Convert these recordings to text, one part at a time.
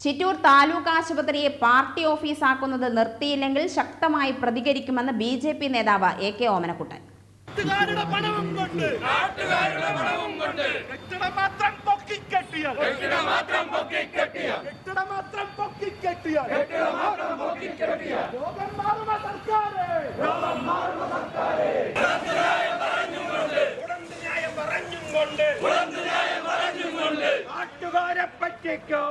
ചിറ്റൂർ താലൂക്ക് ആശുപത്രിയെ പാർട്ടി ഓഫീസാക്കുന്നത് നിർത്തിയില്ലെങ്കിൽ ശക്തമായി പ്രതികരിക്കുമെന്ന് ബി ജെ പി നേതാവ് എ കെ ഓമനക്കുട്ടൻ. നാട്ടുകാരെ പറ്റിക്കോ.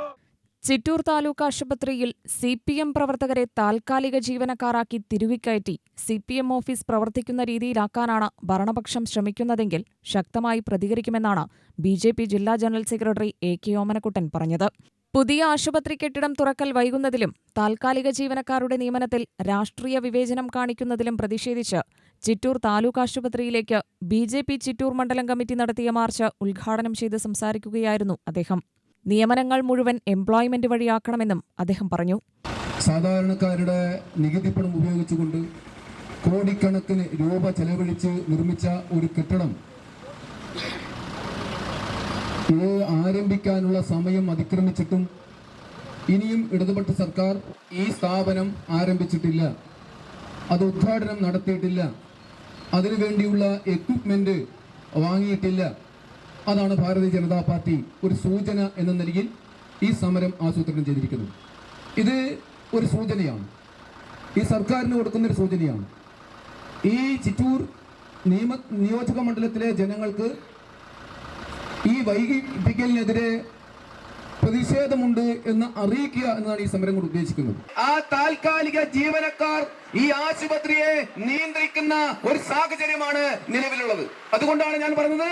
ചിറ്റൂർ താലൂക്ക് ആശുപത്രിയിൽ സി പി എം പ്രവർത്തകരെ താൽക്കാലിക ജീവനക്കാരാക്കി തിരുവിക്കയറ്റി സി പി എം ഓഫീസ് പ്രവർത്തിക്കുന്ന രീതിയിലാക്കാനാണ് ഭരണപക്ഷം ശ്രമിക്കുന്നതെങ്കിൽ ശക്തമായി പ്രതികരിക്കുമെന്നാണ് ബി ജെ പി ജില്ലാ general secretary A K Omanakuttan പറഞ്ഞത്. പുതിയ ആശുപത്രി കെട്ടിടം തുറക്കൽ വൈകുന്നതിലും താൽക്കാലിക ജീവനക്കാരുടെ നിയമനത്തിൽ രാഷ്ട്രീയ വിവേചനം കാണിക്കുന്നതിലും പ്രതിഷേധിച്ച് ചിറ്റൂർ താലൂക്ക് ആശുപത്രിയിലേക്ക് ബി ചിറ്റൂർ മണ്ഡലം കമ്മിറ്റി നടത്തിയ മാർച്ച് ഉദ്ഘാടനം ചെയ്ത് സംസാരിക്കുകയായിരുന്നു അദ്ദേഹം. നിയമനങ്ങൾ മുഴുവൻ എംപ്ലോയ്മെന്റ് വഴിയാക്കണമെന്നും അദ്ദേഹം പറഞ്ഞു. സാധാരണക്കാരുടെ നികുതി പണം ഉപയോഗിച്ചുകൊണ്ട് കോടിക്കണക്കിന് രൂപ ചെലവഴിച്ച് നിർമ്മിച്ച ഒരു കെട്ടിടം. ഇത് ആരംഭിക്കാനുള്ള സമയം അതിക്രമിച്ചിട്ടും ഇനിയും ഇടതുപക്ഷ സർക്കാർ ഈ സ്ഥാപനം ആരംഭിച്ചിട്ടില്ല. അത് ഉദ്ഘാടനം നടത്തിയിട്ടില്ല. അതിനുവേണ്ടിയുള്ള എക്വിപ്മെന്റ് വാങ്ങിയിട്ടില്ല. അതാണ് ഭാരതീയ ജനതാ പാർട്ടി ഒരു സൂചന എന്ന നിലയിൽ ഈ സമരം ആസൂത്രണം ചെയ്തിരിക്കുന്നത്. ഇത് ഒരു സൂചനയാണ്. ഈ സർക്കാരിന് കൊടുക്കുന്ന ഒരു സൂചനയാണ്. ഈ ചിറ്റൂർ നിയമ നിയോജക മണ്ഡലത്തിലെ ജനങ്ങൾക്ക് ഈ വൈകിപ്പിക്കലിനെതിരെ പ്രതിഷേധമുണ്ട് എന്ന് അറിയിക്കുക എന്നാണ് ഈ സമരം കൊണ്ട് ഉദ്ദേശിക്കുന്നത്. ആ താൽക്കാലിക ജീവനക്കാർ ഈ ആശുപത്രിയെ നിയന്ത്രിക്കുന്ന ഒരു സാഹചര്യമാണ് നിലവിലുള്ളത്. അതുകൊണ്ടാണ് ഞാൻ പറഞ്ഞത്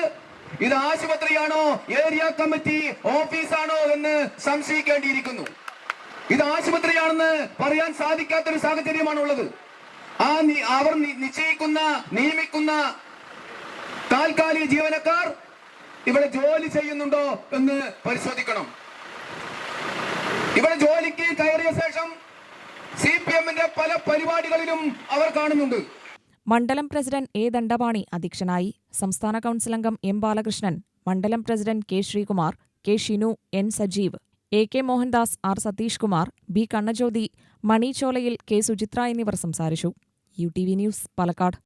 ഇത് ആശുപത്രിയാണോ ഏരിയ കമ്മിറ്റി ഓഫീസാണോ എന്ന് സംശയിക്കേണ്ടിയിരിക്കുന്നു. ഇത് ആശുപത്രിയാണെന്ന് പറയാൻ സാധിക്കാത്തൊരു സാഹചര്യമാണ് ഉള്ളത് ആ അവർ നിശ്ചയിക്കുന്ന നിയമിക്കുന്ന താൽക്കാലിക ജീവനക്കാർ ഇവിടെ ജോലി ചെയ്യുന്നുണ്ടോ എന്ന് പരിശോധിക്കണം. ഇവിടെ ജോലിക്ക് കയറിയ ശേഷം സി പി എമ്മിന്റെ പല പരിപാടികളിലും അവർ കാണുന്നുണ്ട്. മണ്ഡലം പ്രസിഡന്റ് എ ദണ്ഡപാണി അധ്യക്ഷനായി സംസ്ഥാന കൗൺസിൽ അംഗം എം ബാലകൃഷ്ണൻ മണ്ഡലം president K Sreekumar K Shinu N Sajeev A K Mohandas R Satheesh Kumar B Kannajyothi മണിചോലയിൽ K Suchitra എന്നിവർ സംസാരിച്ചു. U T V news Palakkad.